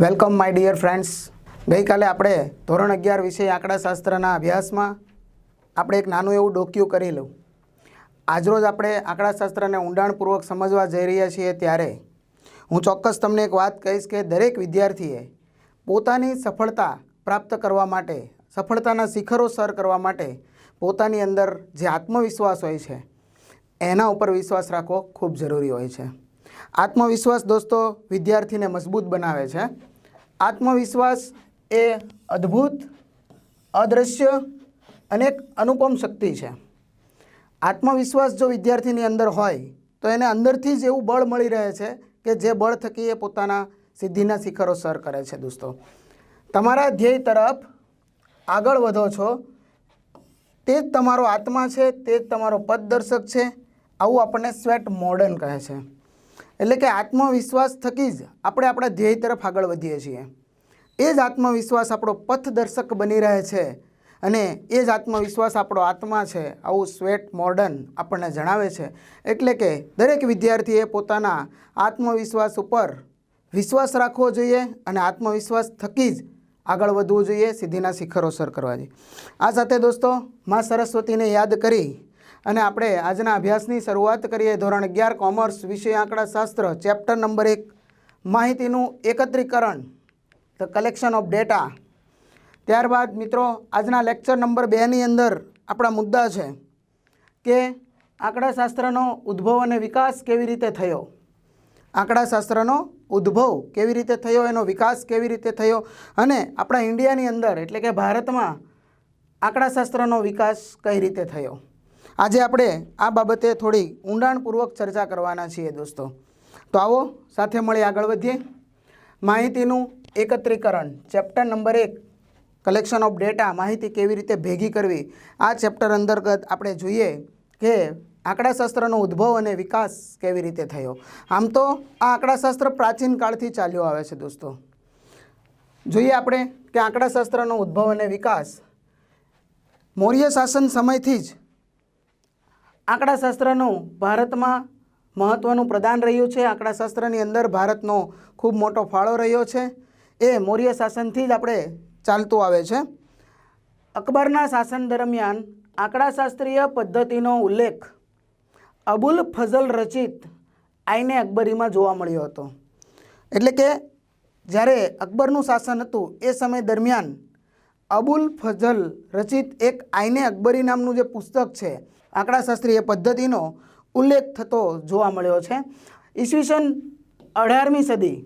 Welcome, my dear friends. ગઈકાલે આપણે ધોરણ અગિયાર વિષય આંકડાશાસ્ત્રના અભ્યાસમાં આપણે એક નાનું એવું ડોક્યું કરી લઉં. આજરોજ આપણે આંકડાશાસ્ત્રને ઊંડાણપૂર્વક સમજવા જઈ રહ્યા છીએ ત્યારે હું ચોક્કસ તમને એક વાત કહીશ કે દરેક વિદ્યાર્થીએ પોતાની સફળતા પ્રાપ્ત કરવા માટે, સફળતાના શિખરો સર કરવા માટે પોતાની અંદર જે આત્મવિશ્વાસ હોય છે, એના ઉપર વિશ્વાસ રાખવો ખૂબ જરૂરી હોય છે. આત્મવિશ્વાસ દોસ્તો વિદ્યાર્થીને મજબૂત બનાવે છે. આત્મવિશ્વાસ એ અદ્ભુત અદૃશ્ય અને એક અનુપમ શક્તિ છે. આત્મવિશ્વાસ જો વિદ્યાર્થીની અંદર હોય, તો એને અંદરથી જ એવું બળ મળી રહે છે કે જે બળ થકી એ પોતાના સિદ્ધિના શિખરો સર કરે છે દોસ્તો. તમારા ધ્યેય તરફ આગળ વધો છો. તે જ તમારો આત્મા છે, તે જ તમારો પથદર્શક છે. આવું આપણને સ્વેટ મોડર્ન કહે છે. એટલે કે આત્મવિશ્વાસ થકી જ આપણે આપણા ધ્યેય તરફ આગળ વધીએ છીએ. એ જ આત્મવિશ્વાસ આપણો પથદર્શક બની રહે છે અને એ જ આત્મવિશ્વાસ આપણો આત્મા છે. આવું સ્વેટ મોર્ડન આપણને જણાવે છે. એટલે કે દરેક વિદ્યાર્થીએ પોતાના આત્મવિશ્વાસ ઉપર વિશ્વાસ રાખવો જોઈએ અને આત્મવિશ્વાસ થકી જ આગળ વધવું જોઈએ. સિદ્ધિના શિખરો સર કરવા જોઈએ. આ સાથે દોસ્તો, મા સરસ્વતીને યાદ કરી અને આપણે આજના અભ્યાસની શરૂઆત કરીએ ધોરણ અગિયાર, કોમર્સ, વિષય આંકડાશાસ્ત્ર ચેપ્ટર નંબર એક, માહિતીનું એકત્રીકરણ ધ કલેક્શન ઓફ ડેટા ત્યારબાદ મિત્રો, આજના લેક્ચર નંબર બેની અંદર આપણા મુદ્દા છે કે આંકડાશાસ્ત્રનો ઉદ્ભવ અને વિકાસ કેવી રીતે થયો? આંકડાશાસ્ત્રનો ઉદ્ભવ કેવી રીતે થયો? એનો વિકાસ કેવી રીતે થયો? અને આપણા ઇન્ડિયાની અંદર, એટલે કે ભારતમાં, આંકડાશાસ્ત્રનો વિકાસ કઈ રીતે થયો? આજે આપણે આ બાબતે થોડી ઊંડાણપૂર્વક ચર્ચા કરવાના છીએ દોસ્તો. તો આવો સાથે મળી આગળ વધીએ. માહિતીનું એકત્રીકરણ. ચેપ્ટર નંબર એક, કલેક્શન ઓફ ડેટા, માહિતી કેવી રીતે ભેગી કરવી? આ ચેપ્ટર અંતર્ગત આપણે જોઈએ કે આંકડાશાસ્ત્રનો ઉદ્ભવ અને વિકાસ કેવી રીતે થયો. આમ તો આ આંકડાશાસ્ત્ર પ્રાચીન કાળથી ચાલ્યો આવે છે દોસ્તો. જોઈએ આપણે કે આંકડાશાસ્ત્રનો ઉદ્ભવ અને વિકાસ. મૌર્ય શાસન સમયથી જ આંકડાશાસ્ત્રનું ભારતમાં મહત્ત્વનું પ્રદાન રહ્યું છે. આંકડાશાસ્ત્રની અંદર ભારતનો ખૂબ મોટો ફાળો રહ્યો છે. એ મૌર્ય શાસનથી જ આપણે ચાલતું આવે છે. અકબરના શાસન દરમિયાન આંકડાશાસ્ત્રીય પદ્ધતિનો ઉલ્લેખ અબુલ ફઝલ રચિત આઈને અકબરીમાં જોવા મળ્યો હતો. એટલે કે જ્યારે અકબરનું શાસન હતું, એ સમય દરમિયાન અબુલ ફઝલ રચિત એક આઈને અકબરી નામનું જે પુસ્તક છે, આંકડાશાસ્ત્રીય પદ્ધતિનો ઉલ્લેખ થતો જોવા મળ્યો છે. ઈસવીસન અઢારમી સદી.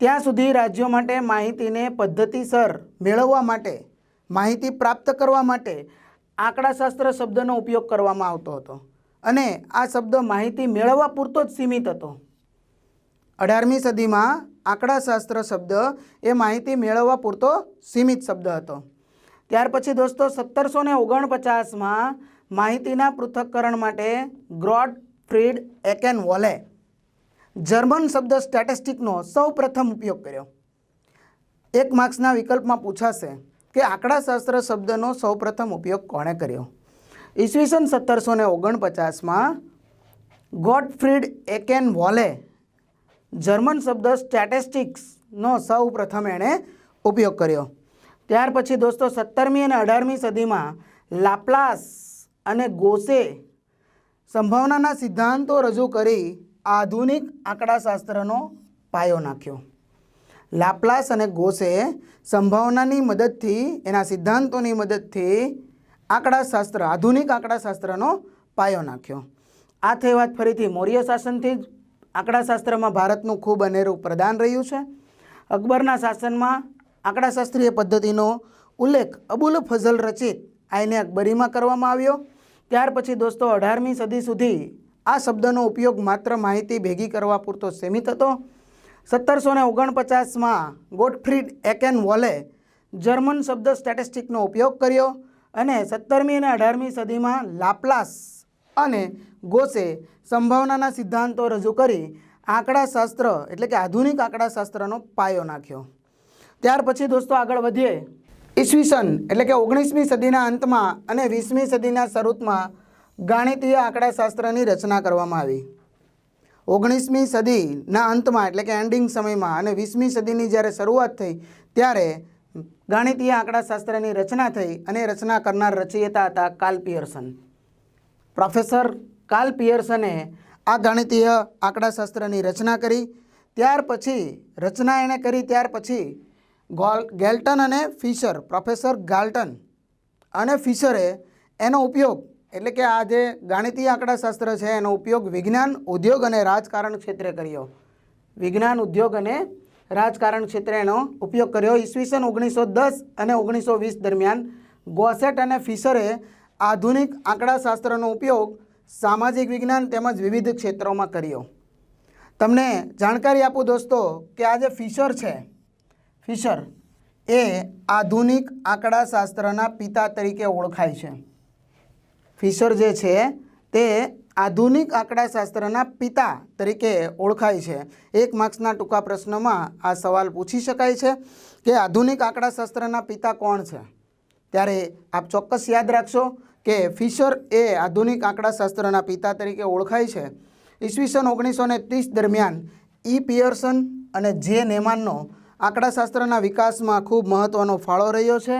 ત્યાં સુધી રાજ્યો માટે માહિતીને પદ્ધતિસર મેળવવા માટે, માહિતી પ્રાપ્ત કરવા માટે આંકડાશાસ્ત્ર શબ્દનો ઉપયોગ કરવામાં આવતો હતો અને આ શબ્દ માહિતી મેળવવા પૂરતો જ સીમિત હતો. અઢારમી સદીમાં આંકડાશાસ્ત્ર શબ્દ એ માહિતી મેળવવા પૂરતો સીમિત શબ્દ હતો. ત્યાર પછી દોસ્તો સત્તરસો ને ઓગણપચાસમાં માહિતીના પૃથક્કરણ માટે ગ્રોડ ફ્રીડ એકેન વોલે જર્મન શબ્દ સ્ટેટિસ્ટિકનો સૌ પ્રથમ ઉપયોગ કર્યો. એક માર્ક્સના વિકલ્પમાં પૂછાશે કે આંકડાશાસ્ત્ર શબ્દનો સૌ પ્રથમ ઉપયોગ કોણે કર્યો? ઈસવીસન સત્તરસો ને ઓગણપચાસમાં ગોડફ્રીડ એકેન વોલે જર્મન શબ્દ સ્ટેટિસ્ટિક્સનો સૌ પ્રથમ એણે ઉપયોગ કર્યો. ત્યાર પછી દોસ્તો સત્તરમી અને અઢારમી સદીમાં લાપ્લાસ અને ગોસે સંભાવનાના સિદ્ધાંતો રજૂ કરી આધુનિક આંકડાશાસ્ત્રનો પાયો નાખ્યો. લાપ્લાસ અને ગોસે સંભાવનાની મદદથી, એના સિદ્ધાંતોની મદદથી આંકડાશાસ્ત્ર, આધુનિક આંકડાશાસ્ત્રનો પાયો નાખ્યો. આ થઈ વાત ફરીથી મૌર્ય શાસનથી જ આંકડાશાસ્ત્રમાં ભારતનું ખૂબ અનેરું પ્રદાન રહ્યું છે. અકબરના શાસનમાં આંકડાશાસ્ત્રીય પદ્ધતિનો ઉલ્લેખ અબુલ ફઝલ રચિત આઈને અકબરીમાં કરવામાં આવ્યો. ત્યાર પછી દોસ્તો, અઢારમી સદી સુધી આ શબ્દનો ઉપયોગ માત્ર માહિતી ભેગી કરવા પૂરતો સીમિત હતો. સત્તરસો ને ઓગણપચાસમાં ગોટફ્રીડ એકેન વોલે જર્મન શબ્દ સ્ટેટિસ્ટિકનો ઉપયોગ કર્યો અને સત્તરમી અને અઢારમી સદીમાં લાપ્લાસ અને ગોસે સંભાવનાના સિદ્ધાંતો રજૂ કરી આંકડાશાસ્ત્ર એટલે કે આધુનિક આંકડાશાસ્ત્રનો પાયો નાખ્યો. ત્યાર પછી દોસ્તો આગળ વધીએ. ઈસવીસન એટલે કે ઓગણીસમી સદીના અંતમાં અને વીસમી સદીના શરૂઆતમાં ગાણિતીય આંકડાશાસ્ત્રની રચના કરવામાં આવી. ઓગણીસમી સદીના અંતમાં એટલે કે એન્ડિંગ સમયમાં અને વીસમી સદીની જ્યારે શરૂઆત થઈ ત્યારે ગાણિતીય આંકડાશાસ્ત્રની રચના થઈ અને રચના કરનાર રચયિતા હતા કાલ પિયર્સન. પ્રોફેસર કાર્લ પિયર્સને આ ગાણિતીય આંકડાશાસ્ત્રની રચના કરી. ત્યાર પછી, રચના એણે કરી, ત્યાર પછી ગોલ, ગેલ્ટન અને ફિશર, પ્રોફેસર ગાલ્ટન અને ફિશરે એનો ઉપયોગ, એટલે કે આ જે ગાણિતીય આંકડાશાસ્ત્ર છે, એનો ઉપયોગ વિજ્ઞાન, ઉદ્યોગ અને રાજકારણ ક્ષેત્રે કર્યો. વિજ્ઞાન, ઉદ્યોગ અને રાજકારણ ક્ષેત્રે એનો ઉપયોગ કર્યો. ઈસવીસન ઓગણીસો દસ અને ઓગણીસો વીસ દરમિયાન ગોસેટ અને ફિશરે આધુનિક આંકડાશાસ્ત્રનો ઉપયોગ સામાજિક વિજ્ઞાન તેમજ વિવિધ ક્ષેત્રોમાં કર્યો. તમને જાણકારી આપું દોસ્તો કે આ જે ફિશર છે, ફિશર એ આધુનિક આંકડાશાસ્ત્રના પિતા તરીકે ઓળખાય છે. ફિશર જે છે તે આધુનિક આંકડાશાસ્ત્રના પિતા તરીકે ઓળખાય છે. એક માર્ક્સના ટૂંકા પ્રશ્નમાં આ સવાલ પૂછી શકાય છે કે આધુનિક આંકડાશાસ્ત્રના પિતા કોણ છે? ત્યારે આપ ચોક્કસ યાદ રાખશો કે ફિશર એ આધુનિક આંકડાશાસ્ત્રના પિતા તરીકે ઓળખાય છે. ઈસવીસન ઓગણીસો ને ત્રીસ દરમિયાન ઈ પિયર્સન અને જે નેમાનનો આંકડાશાસ્ત્રના વિકાસમાં ખૂબ મહત્ત્વનો ફાળો રહ્યો છે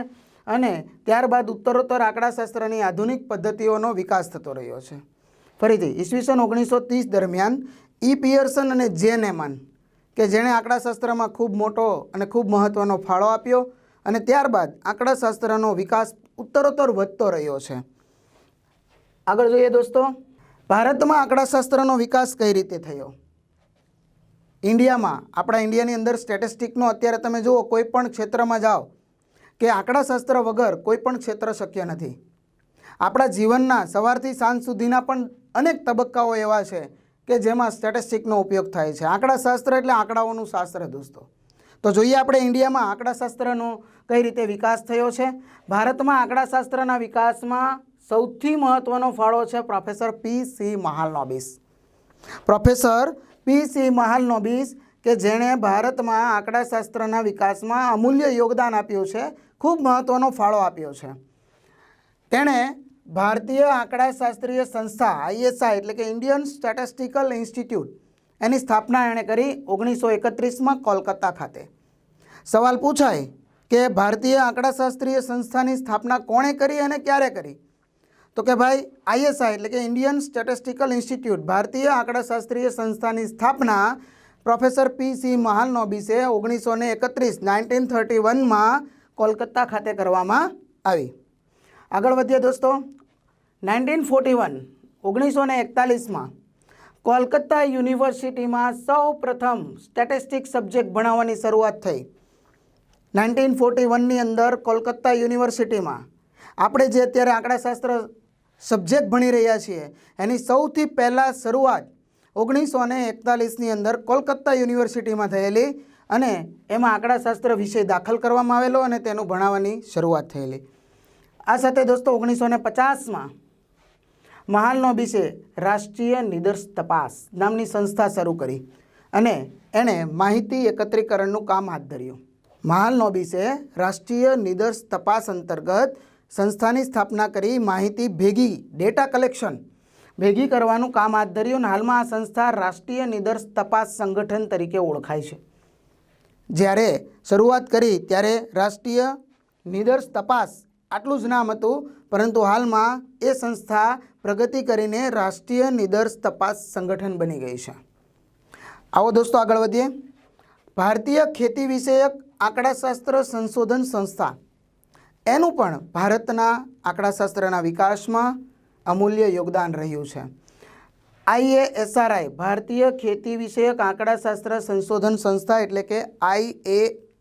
અને ત્યારબાદ ઉત્તરોત્તર આંકડાશાસ્ત્રની આધુનિક પદ્ધતિઓનો વિકાસ થતો રહ્યો છે. ફરીથી, ઈસવીસન ઓગણીસો ત્રીસ દરમિયાન ઈ પિયર્સન અને જે નેમાન, કે જેણે આંકડાશાસ્ત્રમાં ખૂબ મોટો અને ખૂબ મહત્ત્વનો ફાળો આપ્યો અને ત્યારબાદ આંકડાશાસ્ત્રનો વિકાસ ઉત્તરોત્તર વધતો રહ્યો છે. આગળ જોઈએ દોસ્તો, ભારતમાં આંકડાશાસ્ત્રનો વિકાસ કઈ રીતે થયો? ઇન્ડિયામાં, આપણા ઇન્ડિયાની અંદર સ્ટેટિસ્ટિકનો અત્યારે તમે જુઓ, કોઈ પણ ક્ષેત્રમાં જાઓ, કે આંકડાશાસ્ત્ર વગર કોઈ પણ ક્ષેત્ર શક્ય નથી. આપણા જીવનના સવારથી સાંજ સુધીના પણ અનેક તબક્કાઓ એવા છે કે જેમાં સ્ટેટિસ્ટિકનો ઉપયોગ થાય છે. આંકડાશાસ્ત્ર એટલે આંકડાઓનું શાસ્ત્ર, દોસ્તો. તો જોઈએ આપણે ઇન્ડિયામાં આંકડાશાસ્ત્રનો કઈ રીતે વિકાસ થયો છે. ભારતમાં આંકડાશાસ્ત્રના વિકાસમાં સૌથી મહત્ત્વનો ફાળો છે professor P C Mahalanobis. Professor P C Mahalanobis કે જેણે ભારતમાં આંકડાશાસ્ત્રના વિકાસમાં અમૂલ્ય યોગદાન આપ્યું છે, ખૂબ મહત્ત્વનો ફાળો આપ્યો છે. તેણે ભારતીય આંકડાશાસ્ત્રીય સંસ્થા આઈએસઆઈ એટલે કે ઇન્ડિયન સ્ટેટિસ્ટિકલ ઇન્સ્ટિટ્યૂટ એની સ્થાપના એણે કરી ઓગણીસો એકત્રીસમાં કોલકાતા ખાતે. સવાલ પૂછાય કે ભારતીય આંકડાશાસ્ત્રીય સંસ્થાની સ્થાપના કોણે કરી અને ક્યારે કરી? તો કે ભાઈ, આઈએસઆઈ એટલે કે ઇન્ડિયન સ્ટેટિસ્ટિકલ ઇન્સ્ટિટ્યૂટ ભારતીય આંકડાશાસ્ત્રીય સંસ્થાની સ્થાપના પ્રોફેસર પી સી મહાલનોબિસે ઓગણીસો ને એકત્રીસ, નાઇન્ટીન થર્ટી વનમાં કોલકાતા ખાતે કરવામાં આવી. આગળ વધીએ દોસ્તો. નાઇન્ટીન ફોર્ટી વન, ઓગણીસો ને એકતાલીસમાં કોલકાતા યુનિવર્સિટીમાં સૌ પ્રથમ સ્ટેટિસ્ટિક સબ્જેક્ટ ભણાવવાની શરૂઆત થઈ. નાઇન્ટીન ફોર્ટી વનની અંદર કોલકાતા યુનિવર્સિટીમાં આપણે જે અત્યારે આંકડાશાસ્ત્ર સબ્જેક્ટ ભણી રહ્યા છીએ, એની સૌથી પહેલાં શરૂઆત ઓગણીસો ને એકતાલીસની અંદર કોલકાતા યુનિવર્સિટીમાં થયેલી અને એમાં આંકડાશાસ્ત્ર વિષય દાખલ કરવામાં આવેલો અને તેનું ભણાવવાની શરૂઆત થયેલી. આ સાથે દોસ્તો ઓગણીસો ને પચાસમાં મહાલનોબિસે રાષ્ટ્રીય નિદર્શ તપાસ નામની સંસ્થા શરૂ કરી અને એણે માહિતી એકત્રીકરણનું કામ હાથ ધર્યું. મહાલનોબિસે રાષ્ટ્રીય નિદર્શ તપાસ અંતર્ગત સંસ્થાની સ્થાપના કરી માહિતી ભેગી, ડેટા કલેક્શન ભેગી કરવાનું કામ હાથ ધર્યું અને હાલમાં આ સંસ્થા રાષ્ટ્રીય નિદર્શ તપાસ સંગઠન તરીકે ઓળખાય છે. જ્યારે શરૂઆત કરી ત્યારે રાષ્ટ્રીય નિદર્શ તપાસ આટલું જ નામ હતું, પરંતુ હાલમાં એ સંસ્થા પ્રગતિ કરીને રાષ્ટ્રીય નિદર્શ તપાસ સંગઠન બની ગઈ છે. આવો દોસ્તો આગળ વધીએ. ભારતીય ખેતી વિષયક આંકડાશાસ્ત્ર સંશોધન સંસ્થા. એનું પણ ભારતના આંકડાશાસ્ત્રના વિકાસમાં અમૂલ્ય યોગદાન રહ્યું છે. આઈએએસઆરઆઈ, ભારતીય ખેતી વિષયક આંકડાશાસ્ત્ર સંશોધન સંસ્થા એટલે કે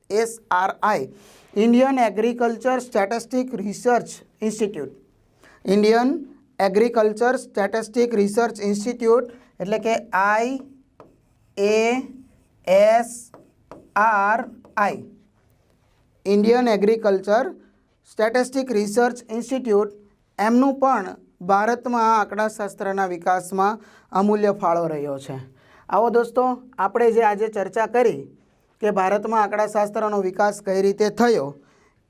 IASRI Indian agriculture statistic research institute Indian agriculture statistic research institute એટલે કે I A S R I. Indian agriculture statistic research institute એમનું પણ ભારતમાં આંકડાશાસ્ત્રના વિકાસમાં અમૂલ્ય ફાળો રહ્યો છે. આવો દોસ્તો, આપણે જે આજે ચર્ચા કરી કે ભારતમાં આંકડાશાસ્ત્રનો વિકાસ કઈ રીતે થયો,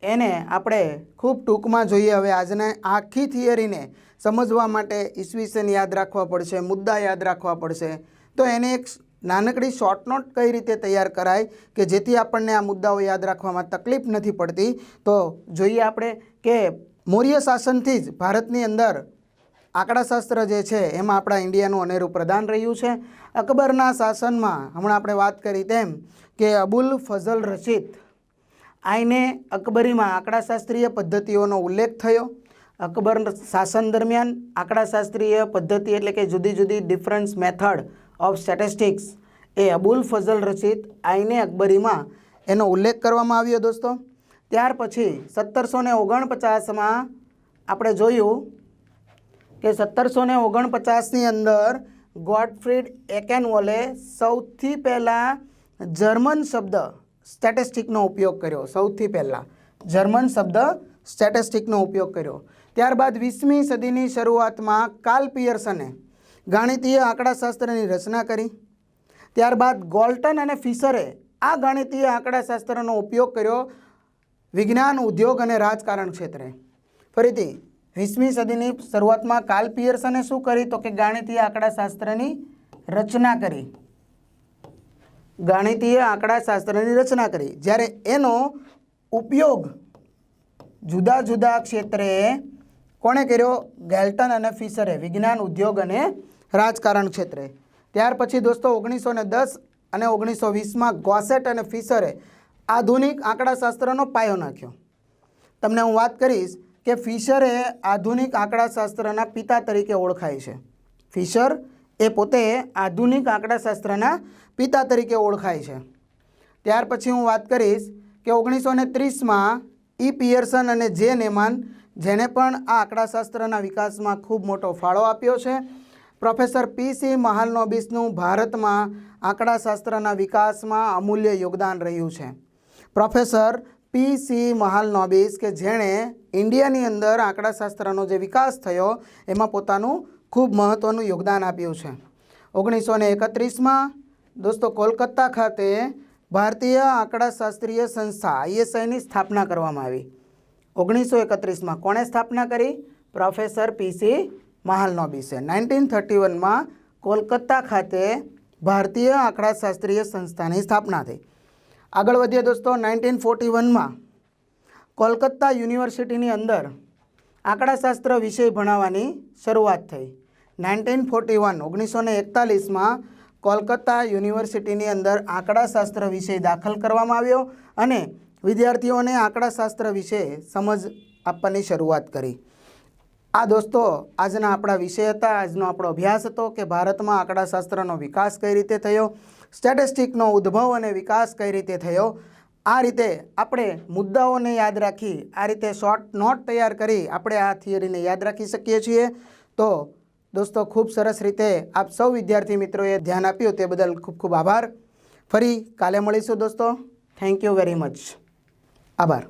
એને આપણે ખૂબ ટૂંકમાં જોઈએ. હવે આજને આખી થિયરીને સમજવા માટે ઈસવીસન યાદ રાખવા પડશે, મુદ્દા યાદ રાખવા પડશે. તો એને એક નાનકડી શોર્ટ નોટ કઈ રીતે તૈયાર કરાય કે જેથી આપણને આ મુદ્દાઓ યાદ રાખવામાં તકલીફ નથી પડતી? તો જોઈએ આપણે કે મૌર્ય શાસનથી જ ભારતની અંદર આંકડાશાસ્ત્ર જે છે, એમાં આપણા ઇન્ડિયાનું અનેરું પ્રદાન રહ્યું છે. અકબરના શાસનમાં, હમણાં આપણે વાત કરી તેમ, કે અબુલ ફઝલ રશીદ, આઈને અકબરીમાં આંકડાશાસ્ત્રીય પદ્ધતિઓનો ઉલ્લેખ થયો. અકબર શાસન દરમિયાન આંકડાશાસ્ત્રીય પદ્ધતિ એટલે કે જુદી જુદી ડિફરન્સ મેથડ ઓફ સ્ટેટિસ્ટિક્સ એ અબુલ ફઝલ રશીદ આઈને અકબરીમાં એનો ઉલ્લેખ કરવામાં આવ્યો, દોસ્તો. ત્યાર પછી સત્તરસો ઓગણપચાસમાં આપણે જોયું કે સત્તરસો ને ઓગણપચાસની અંદર ગોડફ્રીડ એકેનવોલે સૌથી પહેલાં જર્મન શબ્દ સ્ટેટિસ્ટિકનો ઉપયોગ કર્યો. સૌથી પહેલાં જર્મન શબ્દ સ્ટેટિસ્ટિકનો ઉપયોગ કર્યો. ત્યારબાદ વીસમી સદીની શરૂઆતમાં કાર્લ પિયર્સને ગાણિતીય આંકડાશાસ્ત્રની રચના કરી. ત્યારબાદ ગોલ્ટન અને ફિશરે આ ગાણિતીય આંકડાશાસ્ત્રનો ઉપયોગ કર્યો. વિજ્ઞાન, ઉદ્યોગ અને રાજકારણ ક્ષેત્રે. ફરીથી વીસમી સદીની શરૂઆતમાં કાર્લ પિયર્સને શું કરી તો કે ગાણિતીય આંકડાશાસ્ત્રની રચના કરી. ગાણિતીય આંકડાશાસ્ત્રની રચના કરી. જ્યારે એનો ઉપયોગ જુદા જુદા ક્ષેત્રે કોણે કર્યો? ગેલ્ટન અને ફિશરે, વિજ્ઞાન, ઉદ્યોગ અને રાજકારણ ક્ષેત્રે. ત્યાર પછી દોસ્તો ઓગણીસો દસ અને ઓગણીસો વીસમાં ગોસેટ અને ફિશરે આધુનિક આંકડાશાસ્ત્રનો પાયો નાખ્યો. તમને હું વાત કરીશ કે ફિશરે આધુનિક આંકડાશાસ્ત્રના પિતા તરીકે ઓળખાય છે. ફિશર એ પોતે આધુનિક આંકડાશાસ્ત્રના પિતા તરીકે ઓળખાય છે. ત્યાર પછી હું વાત કરીશ કે ઓગણીસો ને ત્રીસમાં ઈ પિયર્સન અને જે નેમાન, જેણે પણ આ આંકડાશાસ્ત્રના વિકાસમાં ખૂબ મોટો ફાળો આપ્યો છે, પ્રોફેસર પી સી મહાલનોબિસનું ભારતમાં આંકડાશાસ્ત્રના વિકાસમાં અમૂલ્ય યોગદાન રહ્યું છે. પ્રોફેસર પી સી મહાલનોબિસ કે જેણે ઇન્ડિયાની અંદર આંકડાશાસ્ત્રનો જે વિકાસ થયો, એમાં પોતાનું ખૂબ મહત્ત્વનું યોગદાન આપ્યું છે. ઓગણીસો ને એકત્રીસમાં દોસ્તો કોલકાતા ખાતે ભારતીય આંકડાશાસ્ત્રીય સંસ્થા આઈએસઆઈની સ્થાપના કરવામાં આવી. ઓગણીસો એકત્રીસમાં કોણે સ્થાપના કરી? પ્રોફેસર પીસી મહાલનોબિસે નાઇન્ટીન થર્ટી વનમાં કોલકાતા ખાતે ભારતીય આંકડાશાસ્ત્રીય સંસ્થાની સ્થાપના થઈ. આગળ વધીએ દોસ્તો, નાઇન્ટીન ફોર્ટી વનમાં કોલકાતા યુનિવર્સિટીની અંદર આંકડાશાસ્ત્ર વિષય ભણાવવાની શરૂઆત થઈ. નાઇન્ટીન ફોર્ટી વન ઓગણીસો ને એકતાલીસમાં કોલકાતા યુનિવર્સિટીની અંદર આંકડાશાસ્ત્ર વિષય દાખલ કરવામાં આવ્યો અને વિદ્યાર્થીઓને આંકડાશાસ્ત્ર વિશે સમજ આપવાની શરૂઆત કરી. આ દોસ્તો, આજના આપણા વિષય હતા, આજનો આપણો અભ્યાસ હતો કે ભારતમાં આંકડાશાસ્ત્રનો વિકાસ કઈ રીતે થયો સ્ટેટિસ્ટિકનો ઉદ્ભવ અને વિકાસ કઈ રીતે થયો? આ રીતે આપણે મુદ્દાઓને યાદ રાખી, આ રીતે શોર્ટ નોટ તૈયાર કરી આપણે આ થિયરીને યાદ રાખી શકીએ છીએ. તો દોસ્તો, ખૂબ સરસ રીતે આપ સૌ વિદ્યાર્થી મિત્રોએ ધ્યાન આપ્યું તે બદલ ખૂબ ખૂબ આભાર. ફરી કાલે મળીશું દોસ્તો. થેન્ક યુ વેરી મચ આભાર.